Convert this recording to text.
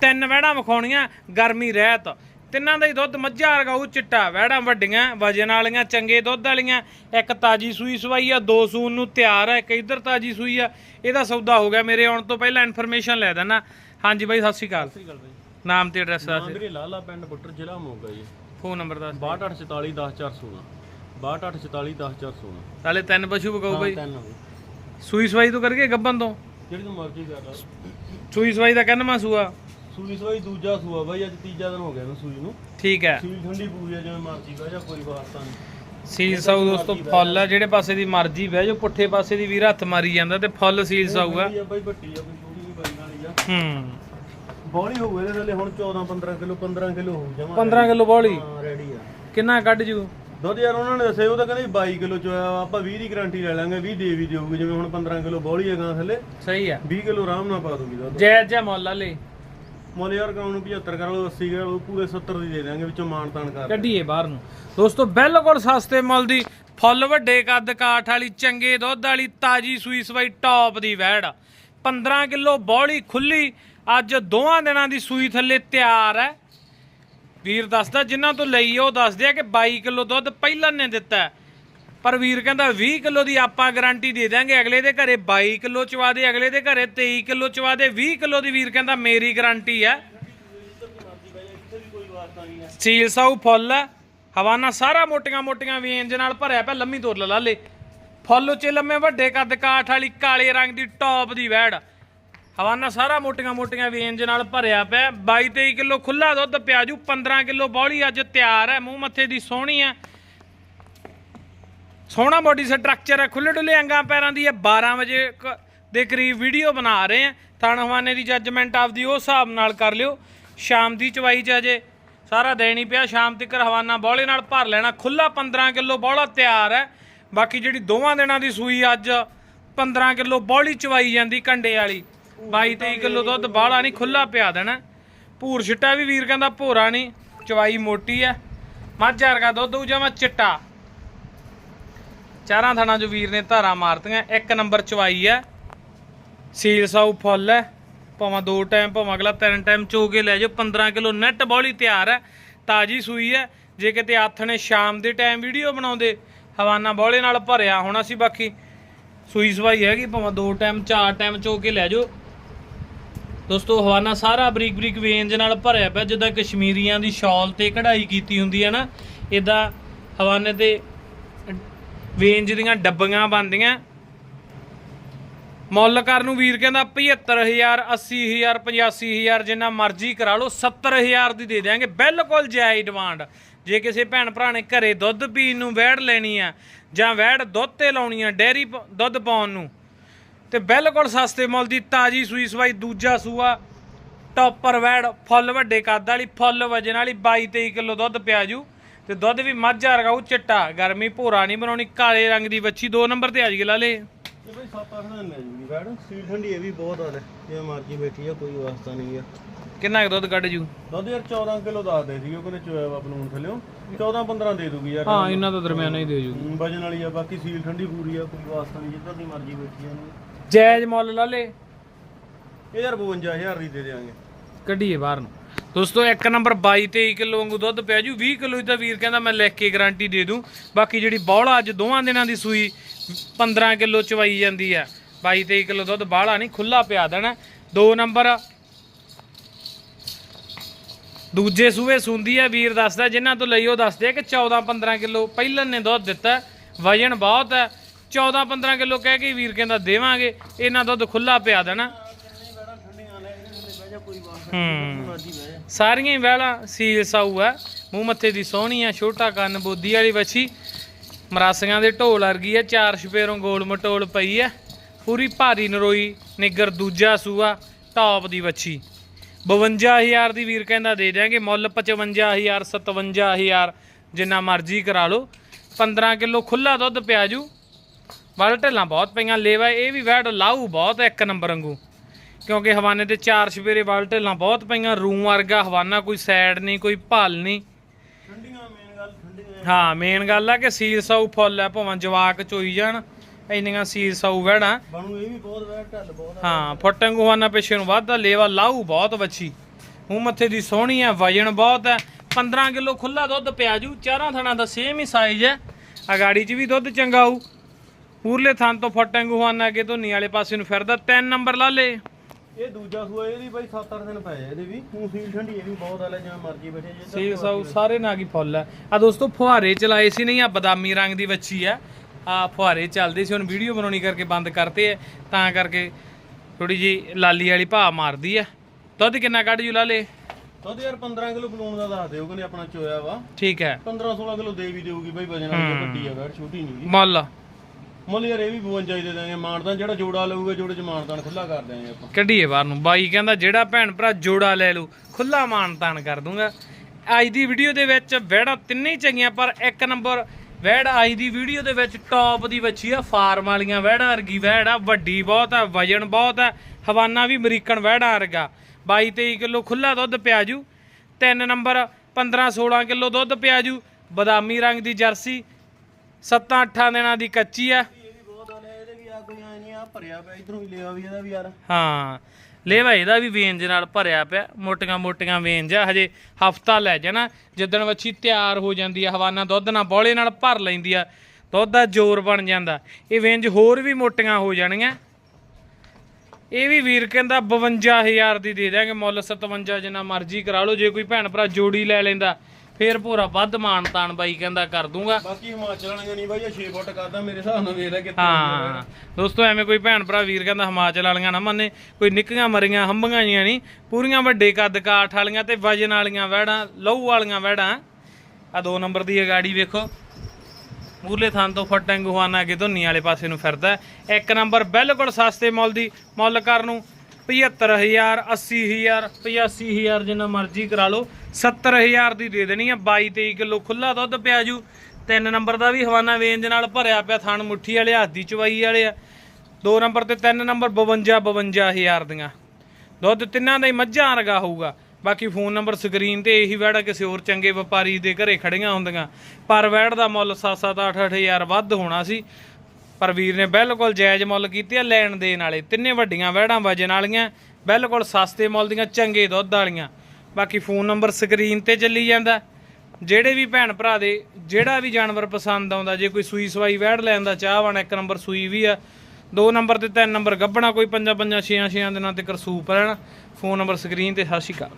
ਤਿੰਨ ਵਹਿੜਾਂ ਵਿਖਾਉਣੀਆਂ ਗਰਮੀ ਰਹਿਤ। ਤਿੰਨਾਂ ਦਾ ਹੀ ਦੁੱਧ ਮੱਝਾਂ ਵਰਗਾ ਉਹ ਚਿੱਟਾ ਵਹਿੜਾਂ ਵੱਡੀਆਂ ਵਜਨ ਵਾਲੀਆਂ ਚੰਗੇ ਦੁੱਧ ਵਾਲੀਆਂ। ਇੱਕ ਤਾਜੀ ਸੂਈ ਸਵਾਈ ਆ ਦੋ ਸੂਨ ਨੂੰ ਤਿਆਰ ਆ ਇੱਕ ਇਧਰ ਤਾਜੀ ਸੂਈ ਆ। ਇਹਦਾ ਸੌਦਾ ਹੋ ਗਿਆ ਮੇਰੇ ਆਉਣ ਤੋਂ ਪਹਿਲਾਂ ਇਨਫੋਰਮੇਸ਼ਨ ਲੈ ਦੇਣਾ ਹਾਂਜੀ ਬਾਈ ਸਤਿ ਸ਼੍ਰੀ ਅਕਾਲ। ਸਹੀ ਗੱਲ ਬਈ। ਨਾਮ ਤੇ ਐਡਰੈਸ ਦੱਸ ਮੇਰੇ ਲਾਲਾ ਪਿੰਡ ਬੁੱਟਰ ਜ਼ਿਲ੍ਹਾ ਮੋਗਾ ਜੀ। ਫੋਨ ਨੰਬਰ ਦੱਸ 6244 10416 6244 10416 ਤਾਲੇ ਤਿੰਨ ਪਸ਼ੂ ਵਿਕਾਊ ਬਾਈ। ਤਿੰਨ ਸੂਈ ਸਵਾਈ ਤੋਂ ਕਰਕੇ ਗੱਬਨ ਤੋਂ। ਜਿਹੜੀ ਤੂੰ ਮਰਜ਼ੀ ਕਰ ਲਾ। ਸੂਈ ਸਵਾਈ ਦਾ ਕਹਿੰਦਾ ਸੂਆ? ਸੂਈ ਸਵਾਈ ਦੂਜਾ ਸੂਆ ਬਾਈ ਅੱਜ ਤੀਜਾ ਦਿਨ ਹੋ ਗਿਆ ਨਾ ਸੂਈ ਨੂੰ। ਠੀਕ ਹੈ। ਸੂਈ ਠੰਡੀ ਪੂਰੀ ਆ ਜਿਵੇਂ ਮਰਜ਼ੀ ਬਹਿ ਜਾ ਕੋਈ ਵਾਸਤਾ ਨਹੀਂ। ਸੀਲ ਸਾਊ ਦੋਸਤੋ ਫੁੱਲ ਆ ਜਿਹੜੇ ਪਾਸੇ ਦੀ ਮਰਜ਼ੀ ਬਹਿ ਜਾਓ ਪੁੱਠੇ ਪਾਸੇ ਦੀ ਵੀਰ ਹੱਥ ਮਾਰੀ ਜਾਂਦਾ ਤੇ ਫੁੱਲ ਸੀਲ ਸਾਊ ਆ। ਇਹ ਬਾਈ ਵੱਟੀ ਆ ਕੋਈ ਛੋਟੀ ਵੀ ਬਾਈ ਵਾਲੀ ਆ। ਹੂੰ। ਬੋਲੀ ਹੋਊ ਇਹਦੇ ਥੱਲੇ ਹੁਣ 14 15 ਕਿਲੋ 15 ਕਿਲੋ ਹੋਊ ਜਮਾ 15 ਕਿਲੋ ਬੋਲੀ ਹਾਂ ਰੈਡੀ ਆ। ਕਿੰਨਾ ਕੱਢ ਜੂ? ਦੁੱਧ ਯਾਰ ਉਹਨਾਂ ਨੇ ਦੱਸਿਆ ਉਹ ਤਾਂ ਕਹਿੰਦੇ 22 ਕਿਲੋ ਚ ਆਇਆ ਆਪਾਂ 20 ਦੀ ਗਾਰੰਟੀ ਲੈ ਲਾਂਗੇ 20 ਦੇ ਵੀ ਦਿਓਗੇ ਜਿਵੇਂ ਹੁਣ 15 ਕਿਲੋ ਬੋਲੀ ਹੈਗਾ ਥੱਲੇ। ਸਹੀ ਆ। 20 ਕਿਲੋ ਆਰਾਮ ਨਾਲ ਪਾ ਦੂਗੀ ਦੁੱਧ। ਜੈ ਜੈ ਮੁੱਲ ਮੁੱਲ ਯਾਰ ਕਾਉਂ ਨੂੰ 75 ਕਰ ਲਓ 80 ਕਰ ਲਓ, ਪੂਰੇ 70 ਦੀ ਦੇ ਦਾਂਗੇ ਵਿੱਚੋਂ ਮਾਨ ਤਾਨ ਕਰ। ਕੱਢੀਏ ਬਾਹਰ ਨੂੰ। ਦੋਸਤੋ, ਬਿਲਕੁਲ ਸਸਤੇ ਮੁੱਲ ਦੀ, ਫੁੱਲ ਵੱਡੇ ਕੱਦ ਕਾਠ ਵਾਲੀ, ਚੰਗੇ ਦੁੱਧ ਵਾਲੀ, ਤਾਜੀ ਸੂਈ ਸਵਾਈ ਟੌਪ ਦੀ ਵੈੜ 15 ਕਿਲੋ ਬੋਲੀ ਖੁੱਲੀ, ਅੱਜ ਦੋਹਾਂ ਦਿਨਾਂ ਦੀ ਸੂਈ ਥੱਲੇ ਤਿਆਰ ਹੈ। ਵੀਰ ਦੱਸਦਾ, ਜਿਨ੍ਹਾਂ ਤੋਂ ਲਈ ਉਹ ਦੱਸਦੇ ਆ ਕਿ 22 ਕਿਲੋ ਦੁੱਧ ਪਹਿਲਾਂ ਨੇ ਦਿੱਤਾ ਪਰ ਵੀਰ ਕਹਿੰਦਾ 20 ਕਿਲੋ ਦੀ ਆਪਾਂ ਗਾਰੰਟੀ ਦੇ ਦਾਂਗੇ ਅਗਲੇ ਦੇ ਘਰੇ 22 ਕਿਲੋ ਚਵਾ ਦੇ, ਅਗਲੇ ਦੇ ਘਰੇ 23 ਕਿਲੋ ਚਵਾ ਦੇ 20 ਕਿਲੋ ਦੀ ਵੀਰ ਕਹਿੰਦਾ ਮੇਰੀ ਗਾਰੰਟੀ ਹੈ ਸੀਲ ਸਾਊ ਫੁੱਲ, ਹਵਾਨਾ ਸਾਰਾ ਮੋਟੀਆਂ ਮੋਟੀਆਂ ਵੇਂਜ ਨਾਲ ਭਰਿਆ ਪਿਆ, ਲੰਮੀ ਤੋਰ ਲਾ ਲੇ ਫੁੱਲ ਉੱਚੇ ਲੰਮੇ, ਵੱਡੇ ਕੱਦ, ਕਾਠ ਵਾਲੀ ਕਾਲੇ ਰੰਗ ਦੀ ਟੌਪ ਦੀ ਵੈੜ। ਹਵਾਨਾ ਸਾਰਾ ਮੋਟੀਆਂ ਮੋਟੀਆਂ ਵੇਂਜ ਨਾਲ ਭਰਿਆ ਪਿਆ 22 23 ਕਿਲੋ ਖੁੱਲਾ ਦੁੱਧ ਪਿਆਜੂ 15 ਕਿਲੋ ਬੌਲੀ ਅੱਜ ਤਿਆਰ ਹੈ, ਮੂੰਹ ਮੱਥੇ ਦੀ ਸੋਹਣੀ ਹੈ। ਸੋਹਣਾ ਬੋਡੀ ਸਟਰਕਚਰ ਹੈ ਖੁੱਲੇ ਡੁੱਲੇ ਅੰਗਾਂ ਪੈਰਾਂ ਦੀ ਹੈ 12 ਵਜੇ ਕ- ਦੇ ਕਰੀਬ ਵੀਡੀਓ ਬਣਾ ਰਹੇ ਆ ਥਣ ਹਵਾਨੇ ਦੀ ਜੱਜਮੈਂਟ ਆਪਦੀ ਉਸ ਹਿਸਾਬ ਨਾਲ ਕਰ ਲਿਓ। ਸ਼ਾਮ ਦੀ ਚਵਾਈ ਚ ਅਜੇ ਸਾਰਾ ਦੇਣੀ ਪਿਆ, ਸ਼ਾਮ ਤੱਕ ਹਵਾਨਾ ਬੌਲੇ ਨਾਲ ਭਰ ਲੈਣਾ। ਖੁੱਲਾ 15 ਕਿਲੋ ਬੌਲਾ ਤਿਆਰ ਹੈ। ਬਾਕੀ ਜਿਹੜੀ ਦੋਵਾਂ ਦਿਨਾਂ ਦੀ ਸੂਈ ਅੱਜ 15 ਕਿਲੋ ਬੌਲੀ ਚਵਾਈ ਜਾਂਦੀ ਕੰਡੇ ਵਾਲੀ। 22 23 ਕਿਲੋ ਦੁੱਧ ਬਾਹਲਾ ਨਹੀਂ ਖੁੱਲਾ ਪਿਆ ਦੇਣਾ। ਭੂਰ ਛਿੱਟਾ ਵੀ ਵੀਰ ਕਹਿੰਦਾ ਭੋਰਾ ਨਹੀਂ, ਚਵਾਈ ਮੋਟੀ ਹੈ। ਮੱਝ ਵਰਗਾ ਦੁੱਧ ਉਹ ਜਮਾ ਚਿੱਟਾ। ਚਾਰਾਂ ਥਾਣਾ ਜੋ ਵੀਰ ਨੇ ਧਾਰਾਂ ਮਾਰਤੀਆਂ, ਇੱਕ ਨੰਬਰ ਚਵਾਈ ਹੈ। ਸੀਲ ਸਾਊ ਫੁੱਲ ਹੈ। ਭਾਵੇਂ ਦੋ ਟਾਈਮ, ਭਾਵੇਂ ਅਗਲਾ ਤਿੰਨ ਟਾਈਮ ਚੋ ਕੇ ਲੈ ਜਾਓ 15 ਕਿਲੋ ਨੈਟ ਬੌਲੀ ਤਿਆਰ ਹੈ। ਤਾਜੀ ਸੂਈ ਹੈ। ਜੇ ਕਿਤੇ ਹੱਥ ਨੇ ਸ਼ਾਮ ਦੇ ਟਾਈਮ ਵੀਡੀਓ ਬਣਾਉਂਦੇ, ਹਵਾਨਾ ਬੌਲੇ ਨਾਲ ਭਰਿਆ ਹੋਣਾ ਸੀ ਬਾਕੀ। ਸੂਈ ਸਵਾਈ ਹੈਗੀ, ਭਾਵੇਂ ਦੋ ਟਾਈਮ, ਚਾਰ ਟਾਈਮ ਚੋ ਕੇ ਲੈ ਜਾਓ। ਦੋਸਤੋ, ਹਵਾਨਾ ਸਾਰਾ ਬਰੀਕ ਬਰੀਕ ਵੇਂਜ ਨਾਲ ਭਰਿਆ ਪਿਆ, ਜਿੱਦਾਂ ਕਸ਼ਮੀਰੀਆਂ ਦੀ ਸ਼ਾਲ ਤੇ ਕਢਾਈ ਕੀਤੀ ਹੁੰਦੀ ਹੈ ਨਾ ਇਦਾਂ ਹਵਾਨੇ ਤੇ ਵੇਂਜ ਦੀਆਂ ਡੱਬੀਆਂ ਬਣਦੀਆਂ। ਮੁੱਲ ਕਰਨ ਨੂੰ ਵੀਰ ਕਹਿੰਦਾ 75000 80000 85000 ਜਿੰਨਾ ਮਰਜ਼ੀ ਕਰਾ ਲਓ 70000 ਦੀ ਦੇ ਦਿਆਂਗੇ। ਬਿਲਕੁਲ ਜਾਇਜ਼ ਡਿਮਾਂਡ ਜੇ ਕਿਸੇ ਭੈਣ ਭਰਾ ਨੇ ਘਰੇ ਦੁੱਧ ਪੀਣ ਨੂੰ ਵੈੜ ਲੈਣੀ ਆ, ਜਾਂ ਵੈੜ ਦੁੱਧ ਤੇ ਲਾਉਣੀ ਆ ਡੈਰੀ ਪ- ਦੁੱਧ ਪਾਉਣ ਨੂੰ, ਤੇ ਬਿਲਕੁਲ ਸਸਤੇ ਮੁੱਲ ਦੀ ਤਾਜੀ ਸੂਈ ਸਵਾਈ, ਦੂਜਾ ਸੂਆ, ਟੌਪਰ ਵੈੜ, ਫੁੱਲ ਵੱਡੇ ਕੱਦ ਵਾਲੀ, ਫੁੱਲ ਵਜਨ ਵਾਲੀ 22 23 ਕਿਲੋ ਦੁੱਧ ਪਿਆ ਜੂ। ਤੇ ਦੁੱਧ ਵੀ ਮੱਝ ਵਰਗਾ ਉਹ ਚਿੱਟਾ। ਗਰਮੀ ਭੋਰਾ ਨਹੀਂ ਬਣਾਉਣੀ ਕਾਲੇ ਰੰਗ ਦੀ ਵੱਛੀ ਦੋ ਨੰਬਰ ਤੇ ਆ ਜੀ ਲਾ ਲੇ ਇਹ ਬਈ 7-8 ਦਿਨ ਲੈ ਜੂਗੀ ਬੈਡ ਸੀਲ ਠੰਡੀ ਇਹ ਵੀ ਬਹੁਤ ਆ ਲੈ ਜਿਵੇਂ ਮਰਜ਼ੀ ਬੈਠੀ ਆ ਕੋਈ ਵਾਸਤਾ ਨਹੀਂ ਆ। ਕਿੰਨਾ ਕੁ ਦੁੱਧ ਕੱਢ ਜੂ? ਦੁੱਧ ਯਾਰ 14 ਕਿਲੋ ਦੱਸਦੇ ਸੀਗੇ ਉਹਨੇ ਚੋਇਆ ਵਾ ਬਲੂਨ ਥੱਲਿਓ। 14-15 ਦੇ ਦੂਗੀ ਯਾਰ। ਹਾਂ ਇਹਨਾਂ ਦਾ ਦਰਮਿਆਨਾ ਹੀ ਦੇ ਜੂ ਵਜਨ ਵਾਲੀ ਆ ਬਾਕੀ ਸੀਲ ਠੰਡੀ ਪੂਰੀ ਆ ਕੋਈ ਵਾਸਤਾ ਨਹੀਂ ਜਿੱਦਾਂ ਦੀ ਮਰਜ਼ੀ ਬੈਠੀ ਆ ਜਾਇਜ਼ ਮੁੱਲ ਲਾ ਲੇ ਇਹ ਯਾਰ 52000 ਦੀ ਦੇ ਦੇਾਂਗੇ ਕੱਢੀਏ ਬਾਹਰ ਨੂੰ। ਦੋਸਤੋ, ਇੱਕ ਨੰਬਰ 22 23 ਕਿਲੋ ਵਾਂਗੂ ਦੁੱਧ ਪਿਆ ਜੂ 20 ਕਿਲੋ ਦਾ ਵੀਰ ਕਹਿੰਦਾ ਮੈਂ ਲਿਖ ਕੇ ਗਾਰੰਟੀ ਦੇ ਦੂੰ। ਬਾਕੀ ਜਿਹੜੀ ਬੌਲਾ ਅੱਜ ਦੋਵਾਂ ਦਿਨਾਂ ਦੀ ਸੂਈ 15 ਕਿਲੋ ਚਵਾਈ ਜਾਂਦੀ ਆ। 22 23 ਕਿਲੋ ਦੁੱਧ ਬਾਹਲਾ ਨਹੀਂ ਖੁੱਲਾ ਪਿਆ ਦੇਣਾ। ਦੋ ਨੰਬਰ ਦੂਜੇ ਸੂਏ ਸੁੰਦੀ ਆ, ਵੀਰ ਦੱਸਦਾ, ਜਿਨ੍ਹਾਂ ਤੋਂ ਲਈ ਉਹ ਦੱਸਦੇ ਆ ਕਿ 14 15 ਕਿਲੋ ਪਹਿਲਨ ਨੇ ਦੁੱਧ ਦਿੱਤਾ, ਵਜਨ ਬਹੁਤ ਹੈ 14 15 ਕਿਲੋ ਕਹਿ ਕੇ ਵੀਰ ਕਹਿੰਦਾ ਦੇਵਾਂਗੇ, ਇਹਨਾਂ ਦੁੱਧ ਖੁੱਲਾ ਪਿਆ ਦੇਣਾ ਠੰਡੀਆਂ ਲੈ ਇਹਦੇ ਥੱਲੇ ਬਹਿ ਜਾ ਕੋਈ ਵਾਸਤਾ ਹੂੰ। ਮਰਜ਼ੀ ਬਹਿ ਜਾ। ਸਾਰੀਆਂ ਹੀ ਵਹਿਲਾਂ ਸੀਲ ਸਾਊ ਆ ਮੂੰਹ ਮੱਥੇ ਦੀ ਸੋਹਣੀ ਆ ਛੋਟਾ ਕੰਨ ਬੋਦੀ ਵਾਲੀ ਵੱਛੀ। ਮਰਾਸੀਆਂ ਦੇ ਢੋਲ ਵਰਗੀ ਆ ਚਾਰ ਛਪੇਰੋਂ ਗੋਲ ਮਟੋਲ ਪਈ ਆ ਪੂਰੀ ਭਾਰੀ ਨਰੋਈ ਨਿੱਗਰ ਦੂਜਾ ਸੂਆ ਟੌਪ ਦੀ ਵੱਛੀ। 52000 ਦੀ ਵੀਰ ਕਹਿੰਦਾ ਦੇ ਦਿਆਂਗੇ ਮੁੱਲ 55000 57000 ਜਿੰਨਾ ਮਰਜ਼ੀ ਕਰਾ ਲਓ। 15 ਕਿਲੋ ਖੁੱਲਾ ਦੁੱਧ ਪਿਆ ਜੂ। ਵੱਲ ਢਿੱਲਾਂ ਬਹੁਤ ਪਈਆਂ ਲੇਵਾ ਇਹ ਵੀ ਵੈੜ ਲਾਊ ਬਹੁਤ ਹੈ ਇੱਕ ਨੰਬਰ ਵਾਂਗੂ। ਕਿਉਂਕਿ ਹਵਾਨੇ ਤੇ ਚਾਰ ਸਵੇਰੇ ਵੱਲ ਢਿੱਲਾਂ ਬਹੁਤ ਪਈਆਂ ਰੂ ਵਰਗਾ ਹਵਾਨਾ ਕੋਈ ਸਾਈਡ ਨਹੀਂ ਕੋਈ ਭਲ ਨਹੀਂ। ਠੰਡੀਆਂ ਮੇਨ ਗੱਲ ਠੰਡੀਆਂ। ਹਾਂ ਮੇਨ ਗੱਲ ਆ ਕਿ ਸਾਊ ਫੁੱਲ ਆ ਭਾਵੇਂ ਜਵਾਕ ਚੋਈ ਜਾਣ ਇੰਨੀਆਂ ਸਾਊ ਵੈੜਾਂ ਬਣੂ ਇਹ ਵੀ ਬਹੁਤ ਵੈਰ ਢੱਲ ਬਹੁਤ। ਹਾਂ ਫੁੱਟੰਗ ਹਵਾਨਾ ਪਿੱਛੇ ਨੂੰ ਵੱਧਦਾ ਲੇਵਾ ਲਾਊ ਬਹੁਤ ਵੱਛੀ। ਮੂੰਹ ਮੱਥੇ ਦੀ ਸੋਹਣੀ ਆ ਵਜਨ ਬਹੁਤ ਹੈ 15 ਕਿਲੋ ਖੁੱਲਾ ਦੁੱਧ ਪਿਆ ਜੂ ਚਾਰਾਂ ਥਣਾ ਦਾ ਸੇਮ ਹੀ ਸਾਈਜ਼ ਹੈ ਅਗਾੜੀ 'ਚ ਵੀ ਦੁੱਧ ਚੰਗਾ ਆਊ। ਪੂਰਲੇ ਥਾਂ ਤੋਂ ਫੁੱਟੰਗ ਹਵਾਨਾ ਅੱਗੇ ਧੁੰਨੀ ਵਾਲੇ ਪਾਸੇ ਨੂੰ ਫਿਰਦਾ ਤਿੰਨ ਨੰਬਰ ਲਾ ਲੇ ਇਹ ਦੂਜਾ ਸੂਆ ਇਹਦੀ ਬਾਈ 7-8 ਦਿਨ ਪਏ ਆ ਇਹਦੇ ਵੀ। ਹੁਣ ਸੀਲ ਠੰਡੀ ਇਹ ਵੀ ਬਹੁਤ ਆ ਲੈ ਜਿਵੇਂ ਮਰਜ਼ੀ ਬੈਠੇ ਜੇ। ਸੀਲ ਸਾਊ ਸਾਰੇ ਨਾਗੀ ਫੁੱਲ ਹੈ ਆ ਦੋਸਤੋ ਫੁਹਾਰੇ ਚਲਾਏ ਸੀ ਨਹੀਂ ਆ ਬਦਾਮੀ ਰੰਗ ਦੀ ਵੱਛੀ ਆ। ਆ ਫੁਹਾਰੇ ਚੱਲਦੇ ਸੀ ਹੁਣ ਵੀਡੀਓ ਬਣਾਉਣੀ ਕਰਕੇ ਬੰਦ ਕਰਤੇ ਆ। ਤਾਂ ਕਰਕੇ ਥੋੜੀ ਜੀ ਲਾਲੀ ਵਾਲੀ ਭਾਅ ਮਾਰਦੀ ਆ। ਦੁੱਧ ਕਿੰਨਾ ਕੱਢ ਜੂ ਲਾ ਲੇ ਦੁੱਧ ਯਾਰ 15 ਕਿਲੋ ਬਲੂਨ ਦਾ ਦੱਸ ਦਿਓ ਕਹਿੰਦੇ ਆਪਣਾ ਚੋਇਆ ਵਾ। ਠੀਕ ਹੈ। 15-16 ਕਿਲੋ ਦੇ ਵੀ ਦੇਊਗੀ ਬਾਈ ਵਜਨ ਵਾਲੀ ਵੱਡੀ ਆ ਵੈਰ ਛੋਟੀ ਨਹੀਂ ਗੀ ਮੁੱਲ। ਮੁੱਲ ਯਾਰ ਇਹ ਵੀ 52 ਦੇ ਦਾਂਗੇ ਮਾਨਦਾਨ ਜਿਹੜਾ ਜੋੜਾ ਲਊਗਾ, ਜੋੜੇ ਚ ਮਾਨਦਾਨ ਖੁੱਲਾ ਕਰ ਦਿਆਂਗੇ ਆਪਾਂ। ਕੱਢੀਏ ਬਾਹਰ ਨੂੰ। ਬਾਈ ਕਹਿੰਦਾ, ਜਿਹੜਾ ਭੈਣ ਭਰਾ ਜੋੜਾ ਲੈ ਲੂ ਖੁੱਲਾ ਮਾਨ ਤਾਨ ਕਰ ਦੂੰਗਾ। ਅੱਜ ਦੀ ਵੀਡੀਓ ਦੇ ਵਿੱਚ ਵਹਿੜਾਂ ਤਿੰਨੇ ਹੀ ਚੰਗੀਆਂ, ਪਰ ਇੱਕ ਨੰਬਰ ਵਹਿੜ ਅੱਜ ਦੀ ਵੀਡੀਓ ਦੇ ਵਿੱਚ ਟੌਪ ਦੀ ਵੱਛੀ ਆ, ਫਾਰਮ ਵਾਲੀਆਂ ਵਹਿੜਾਂ ਵਰਗੀ ਵਹਿੜ ਆ, ਵੱਡੀ ਬਹੁਤ ਆ, ਵਜਨ ਬਹੁਤ ਆ, ਹਵਾਨਾ ਵੀ ਅਮਰੀਕਨ ਵਹਿੜਾਂ ਵਰਗਾ। 22 23 ਕਿਲੋ ਖੁੱਲਾ ਦੁੱਧ ਪਿਆ ਜੂ। ਤਿੰਨ ਨੰਬਰ 15 16 ਕਿਲੋ ਦੁੱਧ ਪਿਆ ਜੂ। ਬਦਾਮੀ ਰੰਗ ਦੀ ਜਰਸੀ 7-8 ਦਿਨਾਂ ਦੀ ਕੱਚੀ ਆ। ਹਾਂ। ਲੇਵਾ ਇਹਦਾ ਵੀ ਵੇਂਜ ਨਾਲ ਭਰਿਆ ਪਿਆ। ਮੋਟੀਆਂ ਮੋਟੀਆਂ ਵੇਂਜ ਆ। ਹਜੇ ਹਫਤਾ ਲੈ ਜਾਣਾ। ਜਿੱਦਣ ਵੱਛੀ ਤਿਆਰ ਹੋ ਜਾਂਦੀ ਆ, ਹਵਾਨਾ ਦੁੱਧ ਨਾਲ ਬੋਲੇ ਨਾਲ ਭਰ ਲੈਂਦੀ ਆ, ਦੁੱਧ ਦਾ ਜ਼ੋਰ ਬਣ ਜਾਂਦਾ। ਇਹ ਵੇਂਜ ਹੋਰ ਵੀ ਮੋਟੀਆਂ ਹੋ ਜਾਣੀਆਂ ਇਹ ਵੀ ਵੀਰ ਕਹਿੰਦਾ 52000 ਦੀ ਦੇ ਦਿਆਂਗੇ। ਮੁੱਲ 57 ਜਿੰਨਾ ਮਰਜ਼ੀ ਕਰਾ ਲਓ। ਜੇ ਕੋਈ ਭੈਣ ਭਰਾ ਜੋੜੀ ਲੈ ਲੈਂਦਾ ਫੇਰ ਭੋਰਾ ਵੱਧ ਮਾਨ ਤਾਨ ਬਾਈ ਕਹਿੰਦਾ ਕਰ ਦੂੰਗਾ। ਬਾਕੀ ਹਿਮਾਚਲ ਵਾਲੀਆਂ ਨਹੀਂ ਬਾਈ ਇਹ 6 ਫੁੱਟ ਕਰਦਾ ਮੇਰੇ ਹਿਸਾਬ ਨਾਲ ਵੇਖ ਲੈ ਕਿੱਥੇ ਹਾਂ। ਦੋਸਤੋ ਐਵੇਂ ਕੋਈ ਭੈਣ ਭਰਾ ਵੀਰ ਕਹਿੰਦਾ ਹਿਮਾਚਲ ਵਾਲੀਆਂ ਨਾ ਮੰਨੇ ਕੋਈ ਨਿੱਕੀਆਂ ਮਰੀਆਂ ਹੰਬੀਆਂ ਜੀਆਂ ਨਹੀਂ ਪੂਰੀਆਂ ਵੱਡੇ ਕੱਦ ਕਾਠ ਵਾਲੀਆਂ ਤੇ ਵਜਨ ਵਾਲੀਆਂ ਵੈੜਾਂ ਲਹੂ ਵਾਲੀਆਂ ਵੈੜਾਂ ਆ ਦੋ ਨੰਬਰ ਦੀ ਇਹ ਗਾੜੀ ਵੇਖੋ। ਮੂਰਲੇ ਥਾਂ ਤੋਂ ਫਟੰਗ ਹੁਆਨਾ ਅੱਗੇ ਧੁੰਨੀ ਵਾਲੇ ਪਾਸੇ ਨੂੰ ਫਿਰਦਾ। ਇੱਕ ਨੰਬਰ ਬਿਲਕੁਲ ਸਸਤੇ ਮੁੱਲ ਦੀ ਮੁੱਲ ਕਰਨ ਨੂੰ 75000 80000 85000 ਜਿੰਨਾ ਮਰਜ਼ੀ ਕਰਾ ਲਓ। 70000 ਦੀ ਦੇ ਦੇਣੀ ਆ 22 23 ਕਿਲੋ ਖੁੱਲਾ ਦੁੱਧ ਪਿਆ ਜੂ। ਤਿੰਨ ਨੰਬਰ ਦਾ ਵੀ ਹਵਾਨਾ ਵੇਂਜ ਨਾਲ ਭਰਿਆ ਪਿਆ ਥਾਣ ਮੁੱਠੀ ਵਾਲੇ ਹੱਥ ਦੀ ਚਵਾਈ ਵਾਲੇ ਆ। ਦੋ ਨੰਬਰ ਤੇ ਤਿੰਨ ਨੰਬਰ 52 52000 ਦੀਆਂ। ਦੁੱਧ ਤਿੰਨਾਂ ਦਾ ਹੀ ਮੱਝਾਂ ਵਰਗਾ ਹੋਊਗਾ। ਬਾਕੀ ਫੋਨ ਨੰਬਰ, ਸਕਰੀਨ ਤੇ ਇਹੀ ਵੈੜਾ ਕਿਸੇ ਹੋਰ ਚੰਗੇ ਵਪਾਰੀ ਦੇ ਘਰੇ ਖੜੀਆਂ ਹੁੰਦੀਆਂ। ਪਰ ਵੈੜ ਦਾ ਮੁੱਲ 7-7 8-8000 ਵੱਧ ਹੋਣਾ ਸੀ। ਪਰ ਵੀਰ ਨੇ ਬਿਲਕੁਲ ਜਾਇਜ਼ ਮੁੱਲ ਕੀਤੇ ਆ ਲੈਣ ਦੇਣ ਵਾਲੇ। ਤਿੰਨੇ ਵੱਡੀਆਂ ਵਹਿੜਾਂ ਵਜਣ ਵਾਲੀਆਂ, ਬਿਲਕੁਲ ਸਸਤੇ ਮੁੱਲ ਦੀਆਂ, ਚੰਗੇ ਦੁੱਧ ਵਾਲੀਆਂ। ਬਾਕੀ ਫੋਨ ਨੰਬਰ ਸਕਰੀਨ ਤੇ ਚੱਲੀ ਜਾਂਦਾ। ਜਿਹੜੇ ਵੀ ਭੈਣ ਭਰਾ ਦੇ, ਜਿਹੜਾ ਵੀ ਜਾਨਵਰ ਪਸੰਦ ਆਉਂਦਾ, ਜੇ ਕੋਈ ਸੂਈ ਸਵਾਈ ਵਹਿੜ ਲੈਣ ਦਾ ਚਾਹਵਾਨ ਇੱਕ ਨੰਬਰ ਸੂਈ ਵੀ ਆ। ਦੋ ਨੰਬਰ ਤੇ ਤਿੰਨ ਨੰਬਰ ਗੱਬਣਾ, ਕੋਈ ਪੰਜਾਂ ਪੰਜਾਂ ਛੇਆਂ ਛੇਆਂ ਦਿਨਾਂ ਤੇ ਕਰਸੂਪ ਰਹਿਣਾ। ਫੋਨ ਨੰਬਰ ਸਕਰੀਨ ਤੇ, ਸਤਿ ਸ਼੍ਰੀ ਅਕਾਲ।